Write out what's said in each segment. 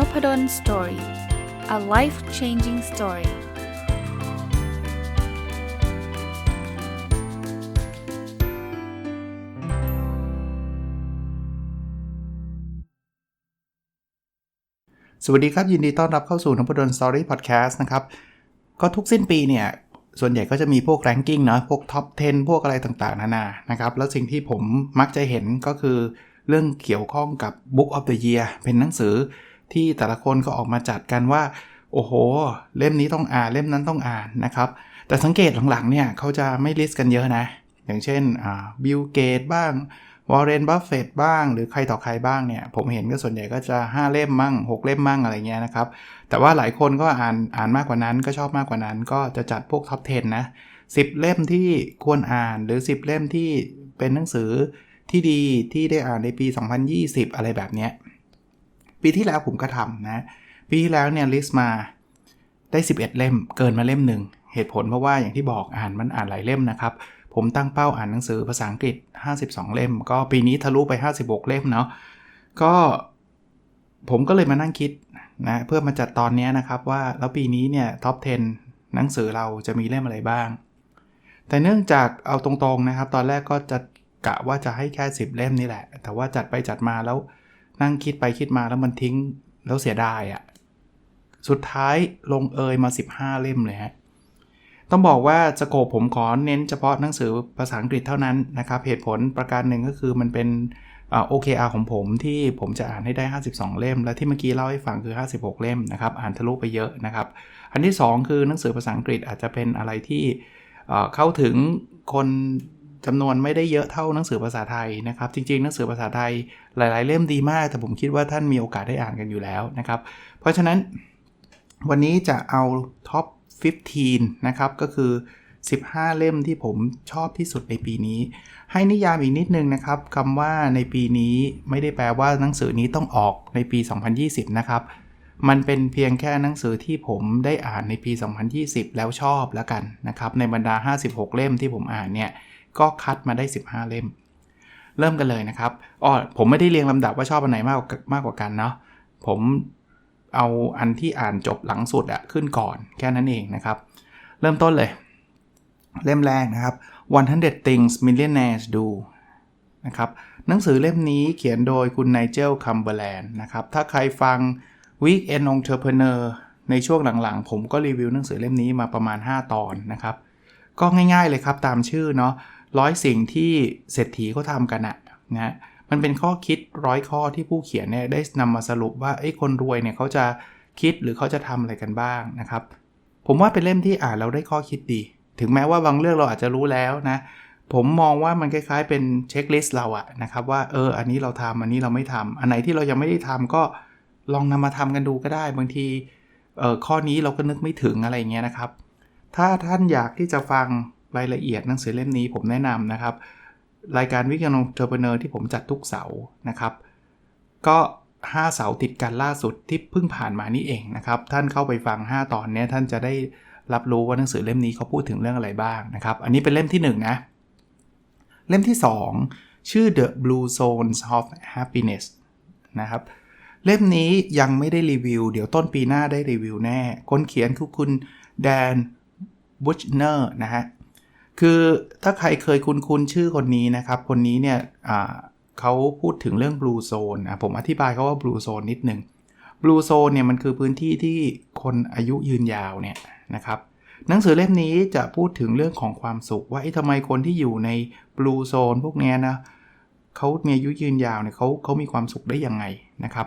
n o p ด d o สตอรี่ a life changing story สวัสดีครับ ยินดีต้อนรับเข้าสู่นพดลสตอรี่พอดแคสต์นะครับ ก็ทุกสิ้นปีเนี่ย ส่วนใหญ่ก็จะมีพวกแรงกิ้งเนาะพวกท็อป 10 พวกอะไรต่างๆ นานานะครับ แล้วสิ่งที่ผมมักจะเห็นก็คือเรื่องเกี่ยวข้องกับ Book of the Year เป็นหนังสือ ที่แต่ละคนก็ออกมาจัดกันว่า โอ้โห เล่มนี้ต้องอ่านเล่มนั้นต้องอ่านนะครับ แต่สังเกตหลังๆเนี่ยเขาจะไม่ลิสต์กันเยอะนะ อย่างเช่นบิลเกตบ้างวอร์เรนบัฟเฟตบ้าง หรือใครต่อใครบ้างเนี่ย ผมเห็นก็ส่วนใหญ่ก็จะ 5 เล่มมั่ง 6 เล่มมั่งอะไรเงี้ยนะครับ แต่ว่าหลายคนก็อ่านอ่านมากกว่านั้นก็ชอบมากกว่านั้น ก็จะจัดพวกท็อป 10 นะ 10 เล่มที่ควรอ่านหรือ 10 เล่มที่เป็นหนังสือที่ดีที่ได้อ่านในปี 2020 อะไรแบบเนี้ย ปีที่แล้วผมก็ทำนะ ปีที่แล้วเนี่ยลิสต์มาได้ 11 เล่มเกินมาเล่มหนึ่งเหตุผลเพราะว่าอย่างที่บอกอ่านมันอ่านหลายเล่มนะครับ ผมตั้งเป้าอ่านหนังสือภาษาอังกฤษ 52 เล่ม ก็ปีนี้ทะลุไป 56 เล่มเนาะก็ผมก็เลยมานั่งคิดนะเพื่อมาจัดตอนนี้นะครับว่าแล้วปีนี้เนี่ยท็อป 10 หนังสือเราจะมีเล่มอะไรบ้าง แต่เนื่องจากเอาตรงๆนะครับ ตอนแรกก็จะกะว่าจะให้แค่ 10 เล่มนี่แหละ แต่ว่าจัดไปจัดมาแล้ว นั่งคิดไปคิดมาแล้วมันทิ้งแล้วเสียดายอะ่ะ สุดท้ายลงเอยมา 15 เล่มเลยฮะ ต้องบอกว่าสโกผมขอเน้นเฉพาะหนังสือภาษาอังกฤษเท่านั้นนะครับ เหตุผลประการหนึ่งก็คือมันเป็นโอเคอาร์ของผมที่ผมจะอ่านให้ได้ 52 เล่ม และที่เมื่อกี้เล่าให้ฟังคือ 56 เล่มนะครับ อ่านทะลุไปเยอะนะครับ อันที่ 2 คือหนังสือภาษาอังกฤษอาจจะเป็นอะไรที่เข้าถึงคน จำนวนไม่ได้เยอะเท่าหนังสือภาษาไทยนะครับ จริงๆ หนังสือภาษาไทยหลาย ๆ เล่มดีมาก แต่ผมคิดว่าท่านมีโอกาสได้อ่านกันอยู่แล้วนะครับ เพราะฉะนั้นวันนี้จะเอาท็อป 15 นะครับ ก็คือ 15 เล่มที่ผมชอบที่สุดในปีนี้ ให้นิยามอีกนิดนึงนะครับคำว่าในปีนี้ไม่ได้แปลว่าหนังสือนี้ต้องออกในปี 2020 นะครับ มันเป็นเพียงแค่หนังสือที่ผมได้อ่านในปี 2020 แล้วชอบแล้วกันนะครับ ในบรรดา 56 เล่มที่ผมอ่านเนี่ย ก็คัดมาได้ 15 เล่ม เริ่มกันเลยนะครับอ๋อผมไม่ได้เรียงลำดับว่าชอบอันไหนมากมากกว่ากันเนาะผมเอาอันที่อ่านจบหลังสุดอะขึ้นก่อนแค่นั้นเองนะครับ เริ่มต้นเลย เล่มแรกนะครับ 100 things millionaires do นะครับหนังสือเล่มนี้เขียนโดยคุณไนเจลคัมเบอร์แลนด์นะครับ ถ้าใครฟัง Weekend Entrepreneur ในช่วงหลังๆ ผมก็รีวิวหนังสือเล่มนี้มาประมาณ 5 ตอนนะครับ ก็ง่ายๆเลยครับตามชื่อเนาะ ร้อยสิ่งที่เศรษฐีเขาทำกันอะนะมันเป็นข้อคิดร้อยข้อที่ผู้เขียนเนี่ยได้นำมาสรุปว่าไอ้คนรวยเนี่ยเขาจะคิดหรือเขาจะทำอะไรกันบ้างนะครับ ผมว่าเป็นเล่มที่อ่านเราได้ข้อคิดดี ถึงแม้ว่าบางเรื่องเราอาจจะรู้แล้วนะผมมองว่ามันคล้ายๆเป็นเช็คลิสต์เราอะนะครับว่าเอออันนี้เราทำอันนี้เราไม่ทำอันไหนที่เรายังไม่ได้ทำก็ลองนำมาทำกันดูก็ได้ บางทีเออข้อนี้เราก็นึกไม่ถึงอะไรเงี้ยนะครับ ถ้าท่านอยากที่จะฟัง รายละเอียดหนังสือเล่มนี้ผมแนะนำนะครับ รายการวิกฤตเทอร์เปเนอร์ที่ผมจัดทุกเสาร์นะครับ ก็ 5 เสาร์ติดกันล่าสุดที่เพิ่งผ่านมานี่เองนะครับ ท่านเข้าไปฟัง 5 ตอนนี้ท่านจะได้รับรู้ว่าหนังสือเล่มนี้เขาพูดถึงเรื่องอะไรบ้างนะครับ อันนี้เป็นเล่มที่ 1 นะ เล่มที่ 2 ชื่อ The Blue Zones of Happiness นะครับเล่มนี้ยังไม่ได้รีวิว เดี๋ยวต้นปีหน้าได้รีวิวแน่ คนเขียนคือคุณแดนบูชเนอร์นะฮะ คือถ้าใครเคยคุ้นคุ้นชื่อคนนี้นะครับ คนนี้เนี่ยเขาพูดถึงเรื่องบลูโซนอะผมอธิบายเขาว่าบลูโซนนิดหนึ่งบลูโซนเนี่ยมันคือพื้นที่ที่คนอายุยืนยาวเนี่ยนะครับหนังสือเล่มนี้จะพูดถึงเรื่องของความสุข ว่าทำไมคนที่อยู่ในบลูโซนพวกนี้นะเขามีอายุยืนยาวเนี่ยเขาเขามีความสุขได้ยังไงนะครับ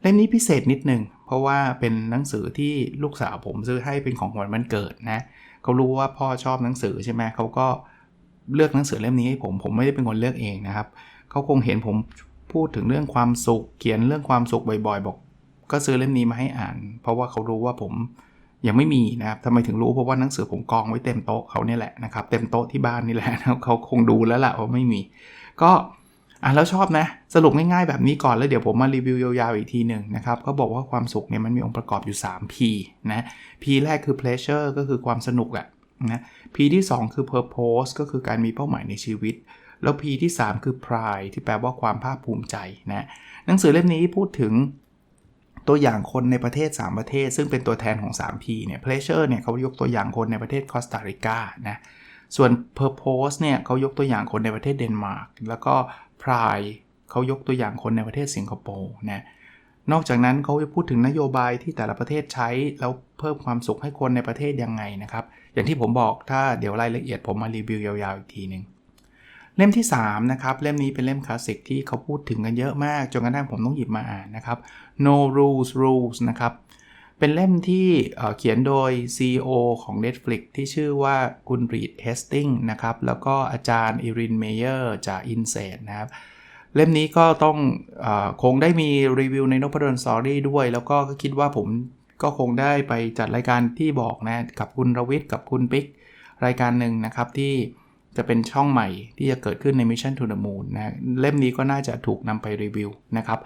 เล่มนี้พิเศษนิดหนึ่งเพราะว่าเป็นหนังสือที่ลูกสาวผมซื้อให้เป็นของขวัญวันเกิดนะเขารู้ว่าพ่อชอบหนังสือใช่ไหมเขาก็เลือกหนังสือเล่มนี้ให้ผมผมไม่ได้เป็นคนเลือกเองนะครับเขาคงเห็นผมพูดถึงเรื่องความสุข เขียนเรื่องความสุขบ่อยๆ บอก ก็ซื้อเล่มนี้มาให้อ่าน เพราะว่าเขารู้ว่าผมยังไม่มีนะครับทำไมถึงรู้เพราะว่าหนังสือผมกองไว้เต็มโต๊ะเขาเนี่ยแหละนะครับ เต็มโต๊ะที่บ้านนี่แหละเขาคงดูแล้วล่ะว่าไม่มี ก็ อะแล้วชอบนะ สรุปง่ายๆแบบนี้ก่อนแล้วเดี๋ยวผมมารีวิวยาวๆอีกทีหนึ่งนะครับเขาบอกว่าความสุขเนี่ยมันมีองค์ประกอบอยู่ 3 P นะ P แรกคือ pleasure ก็คือความสนุกอะนะ P ที่ 2 คือ purpose ก็คือการมีเป้าหมายในชีวิต แล้ว P ที่ 3 คือ pride ที่แปลว่าความภาคภูมิใจนะหนังสือเล่มนี้พูดถึงตัวอย่างคนในประเทศ 3 ประเทศ ซึ่งเป็นตัวแทนของ 3P เนี่ย pleasure เนี่ยเขายกตัวอย่างคนในประเทศคอสตาริกานะส่วน purpose เนี่ยเขายกตัวอย่างคนในประเทศเดนมาร์กแล้วก็ pride เขายกตัวอย่างคนในประเทศสิงคโปร์นะนอกจากนั้นเขาจะพูดถึงนโยบายที่แต่ละประเทศใช้ แล้วเพิ่มความสุขให้คนในประเทศยังไงนะครับ อย่างที่ผมบอกถ้าเดี๋ยวรายละเอียดผมมารีวิวยาวๆอีกทีหนึ่งเล่มที่3นะครับเล่มนี้เป็นเล่มคลาสสิกที่เขาพูดถึงกันเยอะมาก จนกระทั่งผมต้องหยิบมาอ่านนะครับ No Rules Rules นะครับ เป็นเล่มที่เขียนโดย CEO ของ Netflix ที่ชื่อว่าคุณรีดเฮสติงนะครับ แล้วก็อาจารย์อิรินเมเยอร์จาก i n s e t นะครับ เล่มนี้ก็ต้องอคงได้มีรีวิวในนพดลสอรี่ด้วย แล้วก็คิดว่าผมก็คงได้ไปจัดรายการที่บอกนะ กับคุณรวิทย์กับคุณปิ๊ก รายการหนึ่งนะครับที่จะเป็นช่องใหม่ที่จะเกิดขึ้นใน Mission to the Moon นะ เล่มนี้ก็น่าจะถูกนำไปรีวิวนะครับ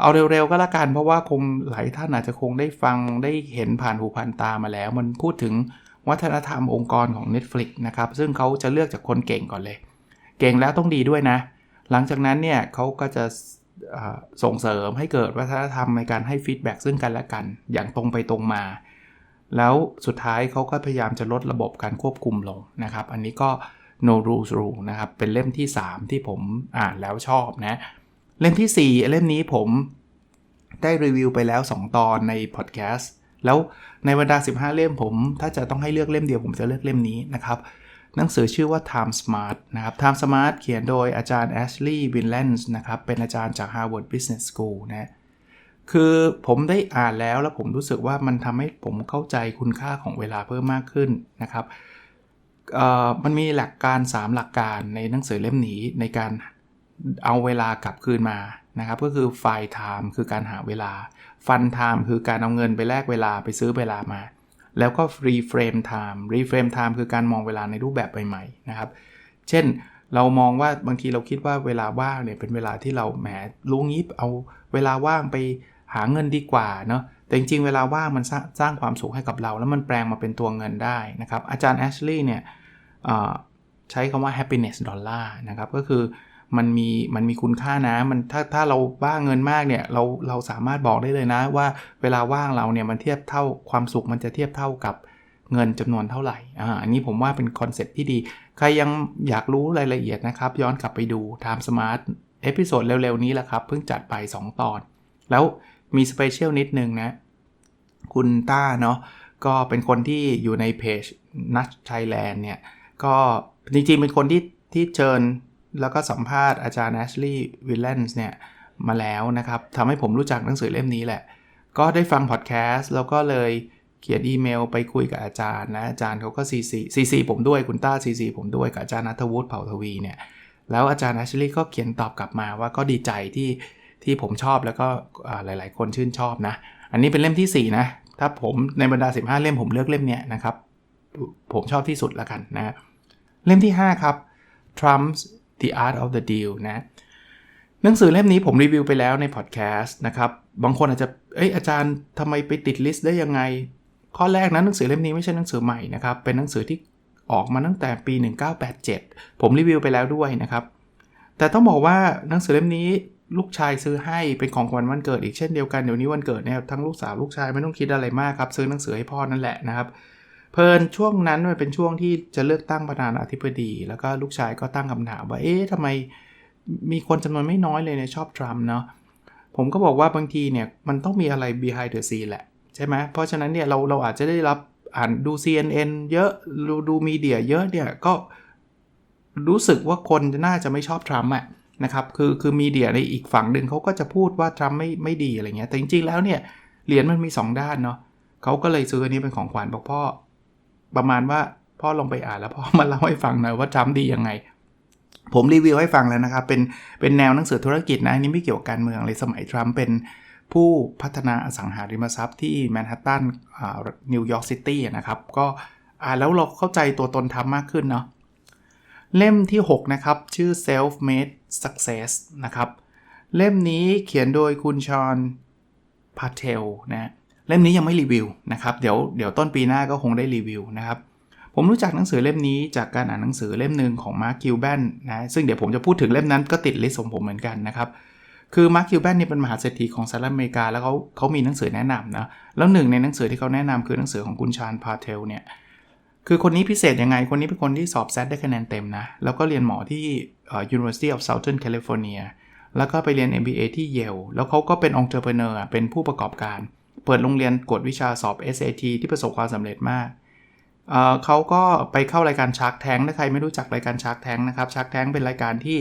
เอาเร็วๆก็แล้วกัน เพราะว่าคงหลายท่านอาจจะคงได้ฟังได้เห็นผ่านหูผ่านตามาแล้ว มันพูดถึงวัฒนธรรมองค์กรของ Netflix นะครับ ซึ่งเขาจะเลือกจากคนเก่งก่อนเลย เก่งแล้วต้องดีด้วยนะ หลังจากนั้นเนี่ยเขาก็จะส่งเสริมให้เกิดวัฒนธรรมในการให้ฟีดแบ็กซึ่งกันและกัน อย่างตรงไปตรงมา แล้วสุดท้ายเขาก็พยายามจะลดระบบการควบคุมลงนะครับ อันนี้ก็ no rules rule นะครับ เป็นเล่มที่ 3 ที่ผมอ่านแล้วชอบนะ เล่มที่ 4 เล่มนี้ผมได้รีวิวไปแล้ว 2 ตอนในพอดแคสต์แล้วในบรรดา 15 เล่มผม ถ้าจะต้องให้เลือกเล่มเดียวผมจะเลือกเล่มนี้นะครับ หนังสือชื่อว่า Time Smart นะครับ Time Smart เขียนโดยอาจารย์ Ashley w i n l a n d s นะครับ เป็นอาจารย์จาก Harvard Business School นะคือผมได้อ่านแล้วแล้วผมรู้สึกว่ามันทำให้ผมเข้าใจคุณค่าของเวลาเพิ่มมากขึ้นนะครับมันมีหลักการ 3 หลักการในหนังสือเล่มนี้ในการ เอาเวลากลับคืนมานะครับ ก็คือไฟไทม์คือการหาเวลาฟันไทม์คือการเอาเงินไปแลกเวลาไปซื้อเวลามา แล้วก็รีเฟรมไทม์รีเฟรมไทม์คือการมองเวลาในรูปแบบใหม่ๆนะครับ เช่นเรามองว่าบางทีเราคิดว่าเวลาว่างเนี่ยเป็นเวลาที่เราแหมรู้งี้เอาเวลาว่างไปหาเงินดีกว่าเนาะแต่จริงๆ เวลาว่างมันสร้างความสุขให้กับเรา แล้วมันแปลงมาเป็นตัวเงินได้นะครับ อาจารย์แอชลีย์เนี่ยใช้คำว่า happiness dollar นะครับ ก็คือ มันมีมันมีคุณค่านะ มันถ้าถ้าเราบ้างเงินมากเนี่ยเราเราสามารถบอกได้เลยนะ ว่าเวลาว่างเราเนี่ยมันเทียบเท่าความสุขมันจะเทียบเท่ากับเงินจำนวนเท่าไหร่อ่าอันนี้ผมว่าเป็นคอนเซ็ปที่ดี ใครยังอยากรู้รายละเอียดนะครับ ย้อนกลับไปดู Time Smart เอพิโซดเร็วๆนี้แหละครับ เพิ่งจัดไป 2 ตอน แล้วมีสเปเชียลนิดนึงนะ คุณต้าเนาะก็เป็นคนที่อยู่ในเพจนัทไทยแลนด์เนี่ย ก็จริงๆ เป็นคนที่ที่เชิญ แล้วก็สัมภาษณ์อาจารย์แอชลีย์วิลเลนส์เนี่ยมาแล้วนะครับทำให้ผมรู้จักหนังสือเล่มนี้แหละ ก็ได้ฟังพอดแคสต์แล้วก็เลยเขียนอีเมลไปคุยกับอาจารย์นะ อาจารย์เขาก็ซีซีซีซีผมด้วยคุณต้าซีซีผมด้วยกับอาจารย์นัทวุฒิเผ่าทวีเนี่ยแล้วอาจารย์แอชลีย์ก็เขียนตอบกลับมาว่าก็ดีใจที่ที่ผมชอบแล้วก็หลาย ๆ คนชื่นชอบนะ อันนี้เป็นเล่มที่ 4 นะ ถ้าผมในบรรดา 15 เล่มผมเลือกเล่มเนี้นะครับ ผมชอบที่สุดละกันนะ เล่มที่ 5 ครับ Trump's The Art of the Deal นะหนังสือเล่มนี้ผมรีวิวไปแล้วในพอดแคสต์นะครับ บางคนอาจจะเอ้ยอาจารย์ทำไมไปติดลิสต์ได้ยังไง ข้อแรกนะหนังสือเล่มนี้ไม่ใช่หนังสือใหม่นะครับ เป็นหนังสือที่ออกมาตั้งแต่ปี 1987 ผมรีวิวไปแล้วด้วยนะครับ แต่ต้องบอกว่าหนังสือเล่มนี้ลูกชายซื้อให้เป็นของขวัญวันเกิดอีกเช่นเดียวกันเดี๋ยวนี้วันเกิดเนี่ยทั้งลูกสาวลูกชายไม่ต้องคิดอะไรมากครับซื้อหนังสือให้พ่อนั่นแหละนะครับ เพลินช่วงนั้นมันเป็นช่วงที่จะเลือกตั้งประธานาธิบดี แล้วก็ลูกชายก็ตั้งคำถามว่า เอ๊ะทำไมมีคนจำนวนไม่น้อยเลยเนี่ยชอบทรัมป์เนาะ ผมก็บอกว่าบางทีเนี่ยมันต้องมีอะไร behind the scene แหละ ใช่ไหม เพราะฉะนั้นเนี่ยเราเราอาจจะได้รับอ่านดู CNN เยอะดูดูมีเดียเยอะเนี่ยก็รู้สึกว่าคนน่าจะไม่ชอบทรัมป์อะนะครับคือคือมีเดียในอีกฝั่งหนึ่งเขาก็จะพูดว่าทรัมป์ไม่ไม่ดีอะไรเงี้ยแต่จริงๆแล้วเนี่ยเหรียญมันมี 2 ด้านเนาะเขาก็เลยซื้ออันนี้เป็นของขวัญบอกพ่อ ประมาณว่าพ่อลองไปอ่านแล้วพ่อมาเล่าให้ฟังหน่อยว่าทรัมป์ดียังไง ผมรีวิวให้ฟังแล้วนะครับ เป็นเป็นแนวหนังสือธุรกิจนะอันนี้ไม่เกี่ยวกับการเมืองเลยสมัยทรัมป์เป็นผู้พัฒนาอสังหาริมทรัพย์ที่แมนฮัตตันนิวยอร์กซิตี้นะครับ ก็อ่านแล้วเราเข้าใจตัวตนทรัมป์มากขึ้นเนาะเล่มที่ 6 นะครับ ชื่อ self made success นะครับ เล่มนี้เขียนโดยคุณชอนพาเทลนะ เล่มนี้ยังไม่รีวิวนะครับเดี๋ยวเดี๋ยวต้นปีหน้าก็คงได้รีวิวนะครับผมรู้จักหนังสือเล่มนี้จากการอ่านหนังสือเล่มหนึ่งของมาร์คคิวแบนนะซึ่งเดี๋ยวผมจะพูดถึงเล่มนั้นก็ติดลิสต์ของผมเหมือนกันนะครับคือมาร์คคิวแบนนี่เป็นมหาเศรษฐีของสหรัฐอเมริกาแล้วเขาเขามีหนังสือแนะนำนะแล้วหนึ่งในหนังสือที่เขาแนะนำคือหนังสือของคุณชาญพาเทลเนี่ยคือคนนี้พิเศษยังไงคนนี้เป็นคนที่สอบแซดได้คะแนนเต็มนะแล้วก็เรียนหมอที่ University of Southern California แล้วก็ไปเรียน MBA ที่เยลแล้วเขาก็เป็นองค์เทอร์เพเนอร์เป็นผู้ประกอบการเเปิดโรงเรียนกวดวิชาสอบ SAT ที่ประสบความสำเร็จมากเเขาก็ไปเข้ารายการชาร์กแทงถ้าใครไม่รู้จักรายการชาร์กแทงนะครับชาร์กแทงเป็นรายการที่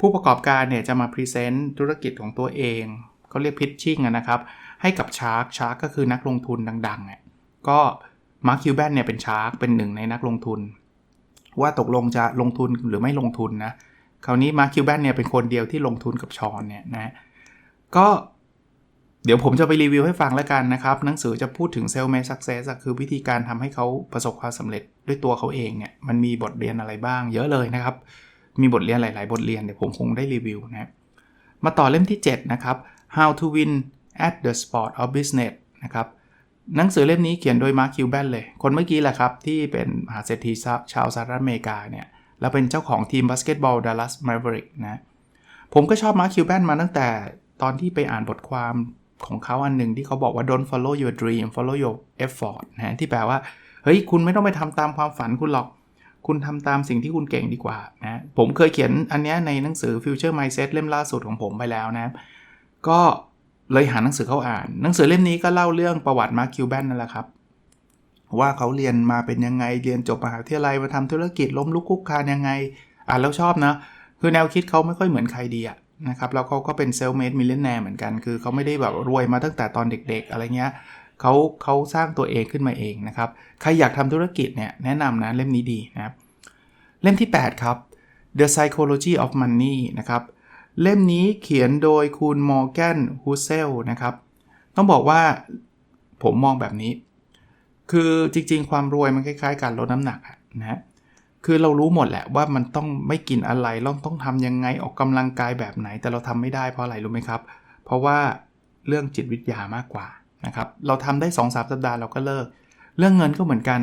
ผู้ประกอบการเนี่ยจะมาพรีเซนต์ธุรกิจของตัวเองเขาเรียกพิชชิ่งนะครับ ให้กับชาร์กชาร์กก็คือนักลงทุนดังๆอะก็มาร์คคิวแบนเนี่ยเป็นชาร์กเป็นหนึ่งในนักลงทุน ว่าตกลงจะลงทุนหรือไม่ลงทุนนะคราวนี้มาร์คคิวแบนเนี่ยเป็นคนเดียวที่ลงทุนกับชอนเนี่ยนะก็ เดี๋ยวผมจะไปรีวิวให้ฟังแล้วกันนะครับ หนังสือจะพูดถึงเซลล์แมสซักเซสคือวิธีการทำให้เขาประสบความสำเร็จด้วยตัวเขาเองเนี่ยมันมีบทเรียนอะไรบ้าง เยอะเลยนะครับ มีบทเรียนหลาย ๆ บทเรียนเดี๋ยวผมคงได้รีวิวนะมาต่อเล่มที่ 7 นะครับ How to Win at the Sport of Business นะครับหนังสือเล่มนี้เขียนโดยมาร์คคิวแบนเลย คนเมื่อกี้แหละครับ ที่เป็นมหาเศรษฐีชาวสหรัฐอเมริกาเนี่ยแล้วเป็นเจ้าของทีมบาสเกตบอลดัลลัสมาเวริกนะผมก็ชอบมาร์คคิวแบนมาตั้งแต่ตอนที่ไปอ่านบทความ ของเขาอันหนึ่งที่เขาบอกว่า don't follow your dream follow your effort นะที่แปลว่า เฮ้ย คุณไม่ต้องไปทำตามความฝันคุณหรอก คุณทำตามสิ่งที่คุณเก่งดีกว่านะผมเคยเขียนอันนี้ในหนังสือ Future Mindset เล่มล่าสุดของผมไปแล้วนะ ก็เลยหาหนังสือเขาอ่าน หนังสือเล่มนี้ก็เล่าเรื่องประวัติมาคิวแบนนั่นแหละครับ ว่าเขาเรียนมาเป็นยังไงเรียนจบมหาวิทยาลัยมาทำธุรกิจล้มลุกคุกคานยังไง อ่านแล้วชอบนะ คือแนวคิดเขาไม่ค่อยเหมือนใครดีอะ นะครับแล้วเขาก็เป็นเซลเมดมิลเลนแนร์เหมือนกัน คือเขาไม่ได้แบบรวยมาตั้งแต่ตอนเด็ก ๆ อะไรเงี้ยเขาเขาสร้างตัวเองขึ้นมาเองนะครับ ใครอยากทำธุรกิจเนี่ยแนะนำนะเล่มนี้ดีนะครับเล่มที่ 8 ครับ The Psychology of Money นะครับ เล่มนี้เขียนโดยคุณมอร์แกนฮูเซลนะครับ ต้องบอกว่าผมมองแบบนี้ คือจริงๆ ความรวยมันคล้ายๆ การลดน้ำหนักนะฮะ คือเรารู้หมดแหละว่ามันต้องไม่กินอะไรเราต้องทำยังไงออกกำลังกายแบบไหน แต่เราทำไม่ได้เพราะอะไรรู้ไหมครับ เพราะว่าเรื่องจิตวิทยามากกว่านะครับเราทำได้2-3สัปดาห์เราก็เลิก เรื่องเงินก็เหมือนกัน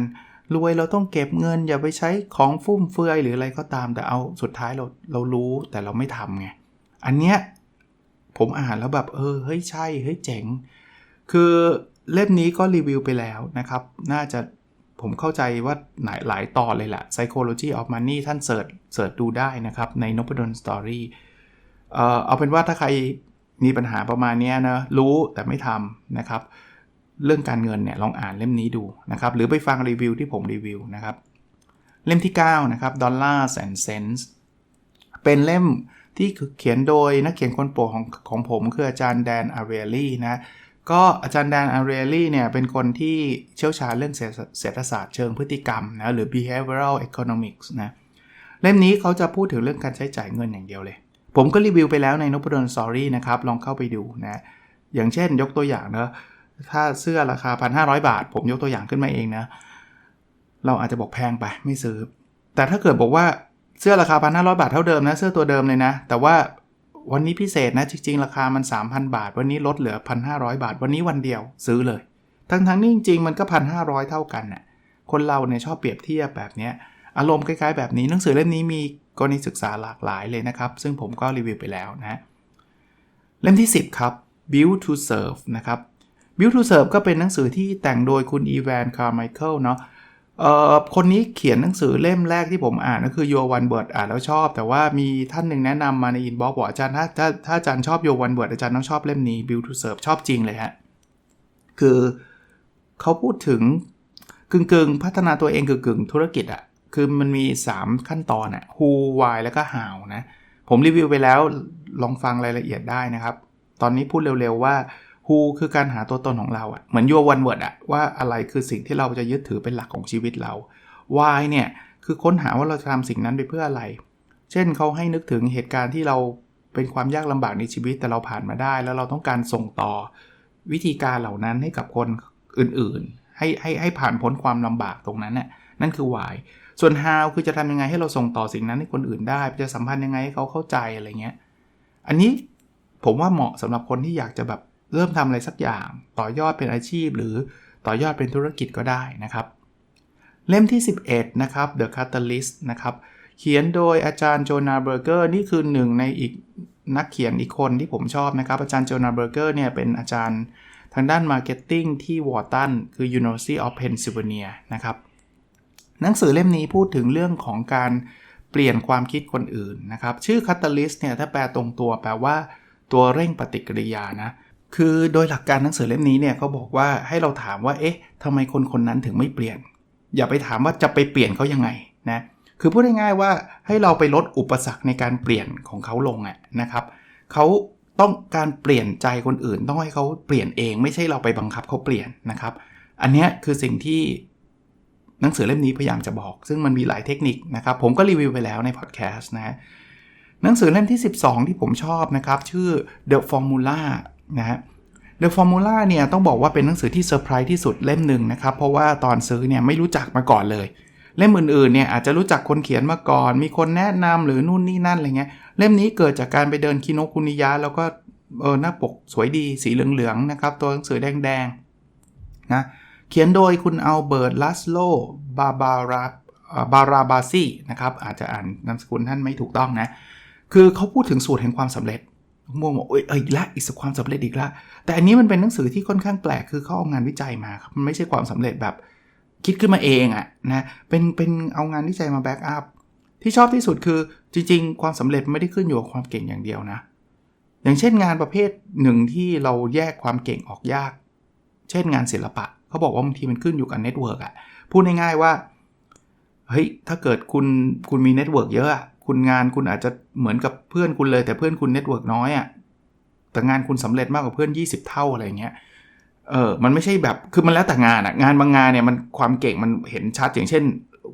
รวยเราต้องเก็บเงิน อย่าไปใช้ของฟุ่มเฟือยหรืออะไรก็ตามแต่เอาสุดท้ายเราเรารู้แต่เราไม่ทำไงอันเนี้ยผมอ่านแล้วแบบเออเฮ้ยใช่เฮ้ยเจ๋ง คือเล่มนี้ก็รีวิวไปแล้วนะครับ น่าจะ ผมเข้าใจว่าหลายหลายตอนเลยแหละ Psychology of Money ท่านเสิร์ชเสิร์ชดูได้นะครับ ใน n o p a d o n Story เอ่อเอาเป็นว่าถ้าใครมีปัญหาประมาณนี้นะ รู้แต่ไม่ทำนะครับ เรื่องการเงินเนี่ยลองอ่านเล่มนี้ดูนะครับ หรือไปฟังรีวิวที่ผมรีวิวนะครับ เล่มที่ 9 นะครับ Dollars and Cents เป็นเล่มที่เขียนโดยนักเขียนคนโปรดของของผมคืออาจารย์แดนอาเรียลี่นะ ก็อาจารย์แดนอารีลี่เนี่ยเป็นคนที่เชี่ยวชาญเรื่องเศรษฐศาสตร์เชิงพฤติกรรมนะหรือ behavioral economics นะเล่มนี้เขาจะพูดถึงเรื่องการใช้จ่ายเงินอย่างเดียวเลย ผมก็รีวิวไปแล้วในน p ดลสอรี่นะครับ ลองเข้าไปดูนะอย่างเช่นยกตัวอย่างนะถ้าเสื้อราคา 1,500 บาท ผมยกตัวอย่างขึ้นมาเองนะ เราอาจจะบอกแพงไปไม่ซื้อ แต่ถ้าเกิดบอกว่าเสื้อราคา 1,500 บาทเท่าเดิมนะ เสื้อตัวเดิมเลยนะ แต่ว่า วันนี้พิเศษนะจริง ๆ ราคามัน 3,000 บาท วันนี้ลดเหลือ 1,500 บาท วันนี้วันเดียวซื้อเลย ทั้งๆนี่จริง ๆ มันก็ 1,500 เท่ากันนะ่ะคนเราเนี่ยชอบเปรียบเทียบแบบนี้อารมณ์คล้ายๆ แบบนี้หนังสือเล่มนี้มีกรณีศึกษาหลากหลายเลยนะครับ ซึ่งผมก็รีวิวไปแล้วนะ เล่มที่ 10 ครับ Build to Serve นะครับ Build to Serve ก็เป็นหนังสือที่แต่งโดยคุณอีแวนคาร์ไมเคิลเนาะ คนนี้เขียนหนังสือเล่มแรกที่ผมอ่านก็คือ Your One Word อ่านแล้วชอบ แต่ว่ามีท่านหนึ่งแนะนำมาในอินบ็อกบอกอาจารย์ถ้าถ้าถ้าอาจารย์ชอบ Your One Word อาจารย์ต้องชอบเล่มนี้ Build to Serve ชอบจริงเลยฮะ คือเขาพูดถึงกึ่งกึ่งพัฒนาตัวเองกึ่งกึ่งธุรกิจอะคือมันมี 3 ขั้นตอนอะ่ะ Who Why แล้วก็ How นะ ผมรีวิวไปแล้วลองฟังรายละเอียดได้นะครับ ตอนนี้พูดเร็วๆว่า Who คือการหาตัวตนของเราอะ่ะเหมือน Your One Word อะ่ะว่าอะไรคือสิ่งที่เราจะยึดถือเป็นหลักของชีวิตเรา Why เนี่ยคือค้นหาว่าเราจะทำสิ่งนั้นไปเพื่ออะไร เช่นเขาให้นึกถึงเหตุการณ์ที่เราเป็นความยากลำบากในชีวิตแต่เราผ่านมาได้ แล้วเราต้องการส่งต่อวิธีการเหล่านั้นให้กับคนอื่นๆ ให้ให้ให้ผ่านพ้นความลำบากตรงนั้นน่ะนั่นคือ why ส่วน how คือจะทำยังไงให้เราส่งต่อสิ่งนั้นให้คนอื่นได้ จะสัมพันธ์ยังไงให้เขาเข้าใจอะไรเงี้ย อันนี้ผมว่าเหมาะสำหรับคนที่อยากจะแบบ เริ่มทำอะไรสักอย่าง ต่อยอดเป็นอาชีพ หรือต่อยอดเป็นธุรกิจก็ได้นะครับ เล่มที่ 11 นะครับ The Catalyst นะครับ เขียนโดยอาจารย์โจนาเบอร์เกอร์นี่คือหนึ่งในอีกนักเขียนอีกคนที่ผมชอบนะครับ อาจารย์โจนาเบอร์เกอร์เนี่ยเป็นอาจารย์ทางด้านมาร์เก็ตติ้งที่วอร์ตันคือ University of Pennsylvania นะครับหนังสือเล่มนี้พูดถึงเรื่องของการเปลี่ยนความคิดคนอื่นนะครับ ชื่อ Catalyst เนี่ยถ้าแปลตรงตัวแปลว่าตัวเร่งปฏิกิริยานะ คือโดยหลักการหนังสือเล่มนี้เนี่ยเขาบอกว่าให้เราถามว่าเอ๊ะทำไมคนคนนั้นถึงไม่เปลี่ยน อย่าไปถามว่าจะไปเปลี่ยนเขายังไงนะคือพูดง่ายๆว่าให้เราไปลดอุปสรรคในการเปลี่ยนของเขาลงอะนะครับเขาต้องการเปลี่ยนใจคนอื่นต้องให้เขาเปลี่ยนเอง ไม่ใช่เราไปบังคับเขาเปลี่ยนนะครับ อันนี้คือสิ่งที่หนังสือเล่มนี้พยายามจะบอก ซึ่งมันมีหลายเทคนิคนะครับ ผมก็รีวิวไปแล้วในพอดแคสต์นะหนังสือเล่มที่ 12 ที่ผมชอบนะครับ ชื่อ The Formula นะฮะ The Formula เนี่ยต้องบอกว่าเป็นหนังสือที่เซอร์ไพรส์ที่สุดเล่มหนึ่งนะครับ เพราะว่าตอนซื้อเนี่ยไม่รู้จักมาก่อนเลย เล่มอื่นๆเนี่ยอาจจะรู้จักคนเขียนมาก่อน มีคนแนะนำหรือนู่นนี่นั่นอะไรเงี้ยเล่มนี้เกิดจากการไปเดินคิโนคุนิยะแล้วก็เออหน้าปกสวยดีสีเหลืองๆนะครับ ตัวหนังสือแดงๆนะเขียนโดยคุณอัลเบิร์ตลัสโลบาบาราบาราบาซีนะครับอาจจะอ่านนามสกุลท่านไม่ถูกต้องนะคือเขาพูดถึงสูตรแห่งความสำเร็จ ผมบอกเอ้ยอีกละอีกสักความสำเร็จอีกละแต่อันนี้มันเป็นหนังสือที่ค่อนข้างแปลกคือเขาเอางานวิจัยมาครับมันไม่ใช่ความสำเร็จแบบ คิดขึ้นมาเองอะนะเป็นเป็นเอางานวิจัยมาแบ็กอัพที่ชอบที่สุดคือจริง ๆ ความสำเร็จไม่ได้ขึ้นอยู่กับความเก่งอย่างเดียวนะ อย่างเช่นงานประเภทหนึ่งที่เราแยกความเก่งออกยาก เช่นงานศิลปะเขาบอกว่าบางทีมันขึ้นอยู่กับเน็ตเวิร์กอะพูดง่ายๆว่าเฮ้ยถ้าเกิดคุณคุณมีเน็ตเวิร์กเยอะ คุณงานคุณอาจจะเหมือนกับเพื่อนคุณเลย แต่เพื่อนคุณเน็ตเวิร์กน้อยอะ่ะแต่งานคุณสำเร็จมากกว่าเพื่อน 20 เท่าอะไรเงี้ยเออมันไม่ใช่แบบคือมันแล้วแต่งานอะ่ะงานบางงานเนี่ยมันความเก่งมันเห็นชัดอย่างเช่น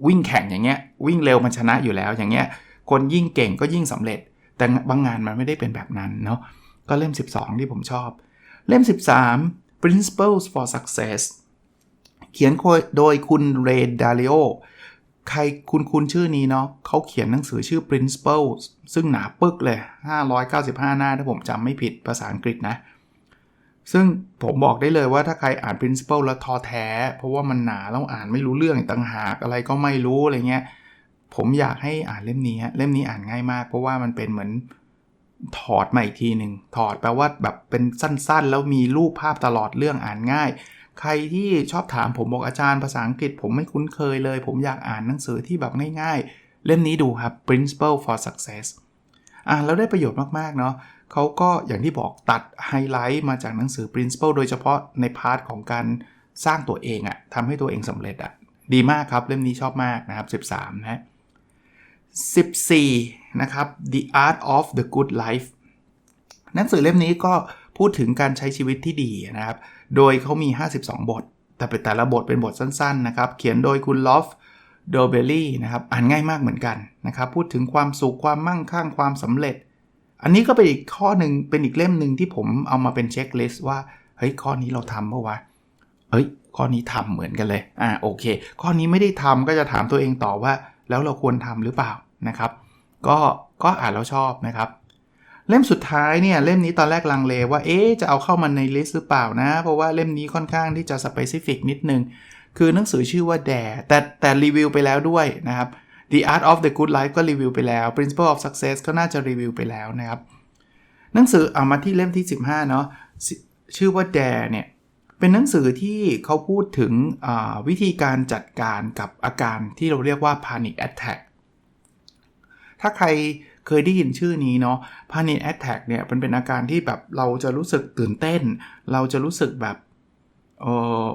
วิ่งแข่งอย่างเงี้ยวิ่งเร็วมันชนะอยู่แล้วอย่างเงี้ยคนยิ่งเก่งก็ยิ่งสำเร็จ แต่บางงานมันไม่ได้เป็นแบบนั้นเนาะก็เล่ม 12 ที่ผมชอบ เล่ม 13 Principles for Success เขียนโดยคุณเรดดาริโอ ใครคุณคุณชื่อนี้เนาะเขาเขียนหนังสือชื่อ Principles ซึ่งหนาปึกเลย 595 หน้าถ้าผมจำไม่ผิดภาษาอังกฤษนะ ซึ่งผมบอกได้เลยว่าถ้าใครอ่าน Principle แล้วทอแท้ เพราะว่ามันหนาแล้วอ่านไม่รู้เรื่องต่างหากอะไรก็ไม่รู้อะไรเงี้ย ผมอยากให้อ่านเล่มนี้เล่มนี้อ่านง่ายมาก เพราะว่ามันเป็นเหมือนถอดมาอีกทีหนึ่งถอดแปลว่าแบบเป็นสั้นๆ แล้วมีรูปภาพตลอดเรื่องอ่านง่าย ใครที่ชอบถามผมบอกอาจารย์ภาษาอังกฤษ ผมไม่คุ้นเคยเลย ผมอยากอ่านหนังสือที่แบบง่ายๆ เล่มนี้ดูครับ Principle for Success อ่านแล้วได้ประโยชน์มากๆเนาะเขาก็อย่างที่บอกตัดไฮไลท์มาจากหนังสือ Principle โดยเฉพาะในพาร์ทของการสร้างตัวเองอะทำให้ตัวเองสำเร็จอะดีมากครับ เล่มนี้ชอบมากนะครับ 13 นะ 14 นะครับ The Art of the Good Life หนังสือเล่มนี้ก็ พูดถึงการใช้ชีวิตที่ดีนะครับ โดยเขามี 52 บท แต่เป็นแต่ละบทเป็นบทสั้นๆนะครับ เขียนโดยคุณลอฟโดเบลลี่นะครับ อ่านง่ายมากเหมือนกันนะครับ พูดถึงความสุขความมั่งคั่งความสำเร็จ อันนี้ก็เป็นอีกข้อหนึ่งเป็นอีกเล่มหนึ่งที่ผมเอามาเป็นเช็คลิสต์ว่า เฮ้ย ข้อนี้เราทำเมื่อวะเฮ้ย ข้อนี้ทำเหมือนกันเลย อ่า โอเค ข้อนี้ไม่ได้ทำก็จะถามตัวเองต่อว่า แล้วเราควรทำหรือเปล่านะครับ ก็ ก็อ่านแล้วชอบนะครับ เล่มสุดท้ายเนี่ยเล่มนี้ตอนแรกลังเลว่าเอ๊จะเอาเข้ามาในลิสต์หรือเปล่านะ เพราะว่าเล่มนี้ค่อนข้างที่จะสเปซิฟิกนิดนึง คือหนังสือชื่อว่าแดแต่แต่รีวิวไปแล้วด้วยนะครับ The Art of the Good Life ก็รีวิวไปแล้ว Principle of Success ก็น่าจะรีวิวไปแล้วนะครับ หนังสือเอามาที่เล่มที่ 15 เนาะชื่อว่าแดเนี่ยเป็นหนังสือที่เขาพูดถึงวิธีการจัดการกับอาการที่เราเรียกว่า panic attack ถ้าใคร เคยได้ยินชื่อนี้เนาะ panic attack เนี่ยมันเป็นอาการที่แบบเราจะรู้สึกตื่นเต้น เราจะรู้สึกแบบเออ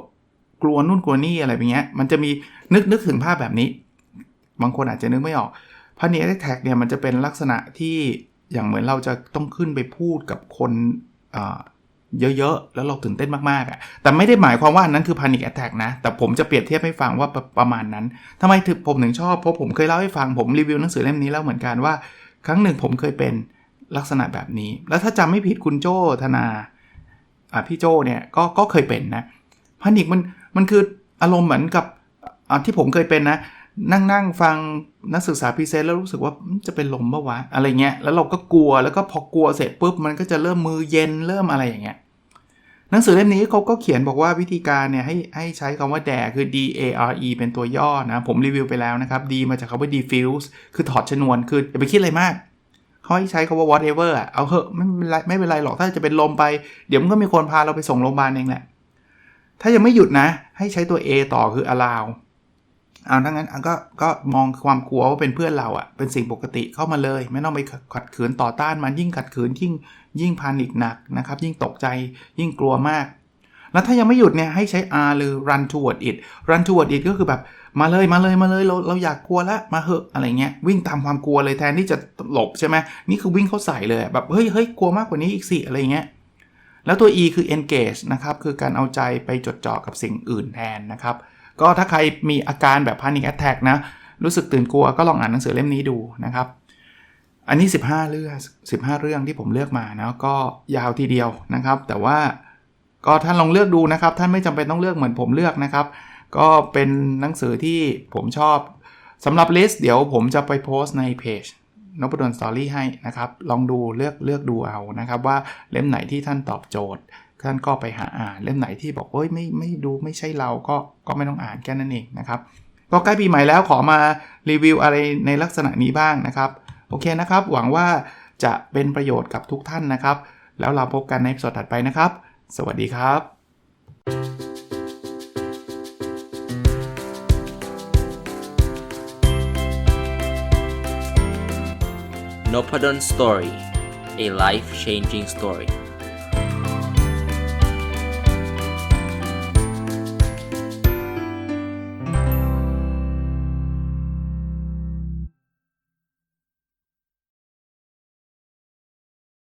กลัวนู่นกลัวนี่อะไรแบบเงี้ย มันจะมีนึกนึกถึงภาพแบบนี้ บางคนอาจจะนึกไม่ออก panic attack เนี่ยมันจะเป็นลักษณะที่อย่างเหมือนเราจะต้องขึ้นไปพูดกับคนเยอะๆ แล้วเราตื่นเต้นมากๆอะ แต่ไม่ได้หมายความว่านั้นคือ panic attack นะ แต่ผมจะเปรียบเทียบให้ฟังว่าประมาณนั้นทำไมถึงผมถึงชอบ เพราะผมเคยเล่าให้ฟัง ผมรีวิวหนังสือเล่มนี้แล้วเหมือนกันว่า ครั้งหนึ่งผมเคยเป็นลักษณะแบบนี้ แล้วถ้าจำไม่ผิดคุณโจธนาอ่าพี่โจเนี่ยก็ก็เคยเป็นนะพานิกมันมันคืออารมณ์เหมือนกับอ่าที่ผมเคยเป็นนะ นั่งนั่งฟังนักศึกษาพิเศษแล้วรู้สึกว่าจะเป็นลมปะวะอะไรเงี้ยแล้วเราก็กลัวแล้วก็พอกลัวเสร็จปุ๊บมันก็จะเริ่มมือเย็นเริ่มอะไรอย่างเงี้ย หนังสือเล่มนี้เขาก็เขียนบอกว่าวิธีการเนี่ยให้ให้ใช้คำว่าแดคือ D A R E เป็นตัวย่อนะ ผมรีวิวไปแล้วนะครับ D มาจากคำว่า diffuse คือถอดชนวน คืออย่าไปคิดอะไรมากเขาให้ใช้คาว่า whatever อะเอาเหอะไม่เป็นไรไม่เป็นไรหรอกถ้าจะเป็นลมไป เดี๋ยวมันก็มีคนพาเราไปส่งโรงพยาบาลเองแหละถ้ายังไม่หยุดนะ ให้ใช้ตัว A ต่อคือ allow เอาทั้งนั้นก็ก็มองความกลัวว่าเป็นเพื่อนเราอะเป็นสิ่งปกติเข้ามาเลย ไม่ต้องไปขัดขืนต่อต้านมันยิ่งขัดขืนยิ่งยิ่งพานิกหนักนะครับ ยิ่งตกใจยิ่งกลัวมาก แล้วถ้ายังไม่หยุดเนี่ยให้ใช้ R หรือ run toward it run toward it ก็คือแบบมาเลยมาเลยมาเลยเราเราอยากกลัวละมาเหอะอะไรเงี้ยวิ่งตามความกลัวเลยแทนที่จะหลบใช่ไหมนี่คือวิ่งเข้าใส่เลยแบบเฮ้ยเฮ้ยกลัวมากกว่านี้อีกสิอะไรเงี้ยแล้วตัว E คือ engage นะครับคือการเอาใจไปจดจ่อกับสิ่งอื่นแทนนะครับ ก็ถ้าใครมีอาการแบบ panic attack นะ รู้สึกตื่นกลัวก็ลองอ่านหนังสือเล่มนี้ดูนะครับ อันนี้ 15 เรื่อง 15 เรื่องที่ผมเลือกมานะก็ยาวทีเดียวนะครับ แต่ว่าก็ท่านลองเลือกดูนะครับ ท่านไม่จำเป็นต้องเลือกเหมือนผมเลือกนะครับ ก็เป็นหนังสือที่ผมชอบสำหรับลิสต์เดี๋ยวผมจะไปโพสต์ในเพจนพดลสตอรี่ให้นะครับ ลองดูเลือกเลือกดูเอานะครับ ว่าเล่มไหนที่ท่านตอบโจทย์ ท่านก็ไปหาอ่านเล่มไหนที่บอกเอ้ยไม่ไม่ดูไม่ใช่เราก็ก็ไม่ต้องอ่านแค่นั้นเองนะครับก็ใกล้ปีใหม่แล้วขอมารีวิวอะไรในลักษณะนี้บ้างนะครับโอเคนะครับ หวังว่าจะเป็นประโยชน์กับทุกท่านนะครับ แล้วเราพบกันในสดถัดไปนะครับ สวัสดีครับ n o p a d o n Story, a life changing story.